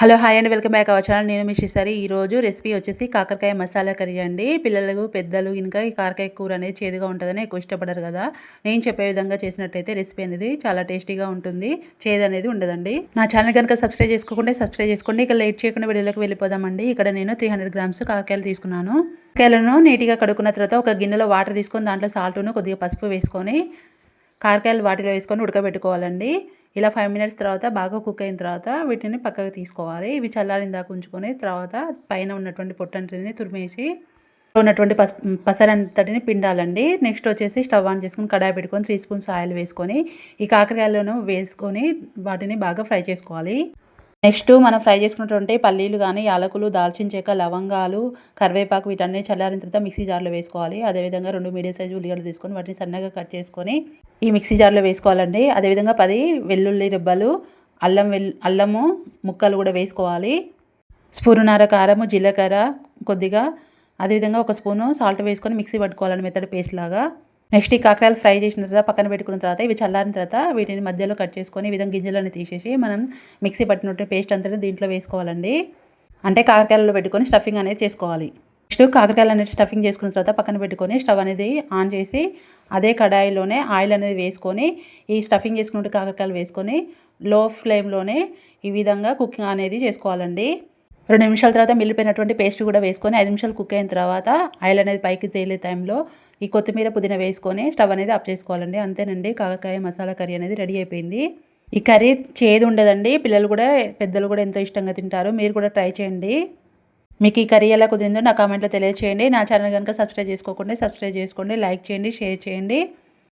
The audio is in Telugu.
Hello hi and welcome back our channel. నేను మీ ఈ రోజు రెసిపీ వచ్చేసి కాకరకాయ మసాలా కర్రీ అండి. పిల్లలు పెద్దలు ఇంకా ఈ కాకరకాయ కూర అనేది చేదుగా ఉంటుందని ఎక్కువ ఇష్టపడరు కదా. నేను చెప్పే విధంగా చేసినట్టయితే రెసిపీ అనేది చాలా టేస్టీగా ఉంటుంది. చేదు అనేది ఉండదండి. నా ఛానల్ కనుక సబ్స్క్రైబ్ చేసుకోకుండా సబ్స్క్రైబ్ చేసుకోండి. ఇక లేట్ చేయకుండా వీడియోలోకి వెళ్ళిపోదామండి. ఇక్కడ నేను త్రీ హండ్రెడ్ గ్రామ్స్ కాకరకాయలు తీసుకున్నాను. కాకరకాయలను నీట్గా కడుక్కున్న తర్వాత ఒక గిన్నెలో వాటర్ తీసుకొని దాంట్లో సాల్ట్ను కొద్దిగా పసుపు వేసుకొని కారకాయలు వాటిలో వేసుకొని ఉడకబెట్టుకోవాలండి. ఇలా ఫైవ్ మినిట్స్ తర్వాత బాగా కుక్ అయిన తర్వాత వీటిని పక్కకు తీసుకోవాలి. ఇవి చల్లారిన దాకా ఉంచుకొని తర్వాత పైన ఉన్నటువంటి పొట్టంటిని తురిమేసి ఉన్నటువంటి పస్ పసరంతటిని పిండాలండి. నెక్స్ట్ వచ్చేసి స్టవ్ ఆన్ చేసుకొని కడాయి పెట్టుకొని త్రీ స్పూన్స్ ఆయిల్ వేసుకొని ఈ కాకరకాయలను వేసుకొని వాటిని బాగా ఫ్రై చేసుకోవాలి. నెక్స్ట్ మనం ఫ్రై చేసుకున్నటువంటి పల్లీలు కానీ యాలకులు దాల్చిన చెక్క లవంగాలు కరివేపాకు వీటన్నీ చల్లారిన తర్వాత మిక్సీ జార్లో వేసుకోవాలి. అదేవిధంగా రెండు మీడియం సైజు ఉల్లిగడ్డలు తీసుకొని వాటిని సన్నగా కట్ చేసుకొని ఈ మిక్సీ జార్లో వేసుకోవాలండి. అదేవిధంగా పది వెల్లుల్లి రెబ్బలు అల్లం వెల్ అల్లము ముక్కలు కూడా వేసుకోవాలి. స్పూనున్నర కారము జీలకర్ర కొద్దిగా అదేవిధంగా ఒక స్పూను సాల్ట్ వేసుకొని మిక్సీ పట్టుకోవాలండి మెత్తడి పేస్ట్ లాగా. నెక్స్ట్ ఈ కాకరాలు ఫ్రై చేసిన తర్వాత పక్కన పెట్టుకున్న తర్వాత ఇవి చల్లారిన తర్వాత వీటిని మధ్యలో కట్ చేసుకొని ఈ విధంగా గింజలను తీసేసి మనం మిక్సీ పట్టినట్టు పేస్ట్ అంతటి దీంట్లో వేసుకోవాలండి. అంటే కాకరకాయలలో పెట్టుకొని స్టఫింగ్ అనేది చేసుకోవాలి. నెక్స్ట్ కాకరకాయలు అనేది స్టఫింగ్ చేసుకున్న తర్వాత పక్కన పెట్టుకొని స్టవ్ అనేది ఆన్ చేసి అదే కడాయిలోనే ఆయిల్ అనేది వేసుకొని ఈ స్టఫింగ్ చేసుకున్నట్టు కాకరకాయలు వేసుకొని లో ఫ్లేమ్లోనే ఈ విధంగా కుకింగ్ అనేది చేసుకోవాలండి. రెండు నిమిషాల తర్వాత మిల్లిపోయినటువంటి పేస్ట్ కూడా వేసుకొని ఐదు నిమిషాలు కుక్ అయిన తర్వాత ఆయిల్ అనేది పైకి తేలే టైంలో ఈ కొత్తిమీర పుదీనా వేసుకొని స్టవ్ అనేది ఆఫ్ చేసుకోవాలండి. అంతేనండి. కాకరకాయ మసాలా కర్రీ అనేది రెడీ అయిపోయింది. ఈ కర్రీ చేదు ఉండదండి. పిల్లలు కూడా పెద్దలు కూడా ఎంతో ఇష్టంగా తింటారు. మీరు కూడా ట్రై చేయండి. మీకు ఈ కర్రీ ఎలా కుదిరిందో నా కామెంట్లో తెలియచేయండి. నా ఛానల్ కనుక సబ్స్క్రైబ్ చేసుకోకుండా సబ్స్క్రైబ్ చేసుకోండి లైక్ చేయండి షేర్ చేయండి.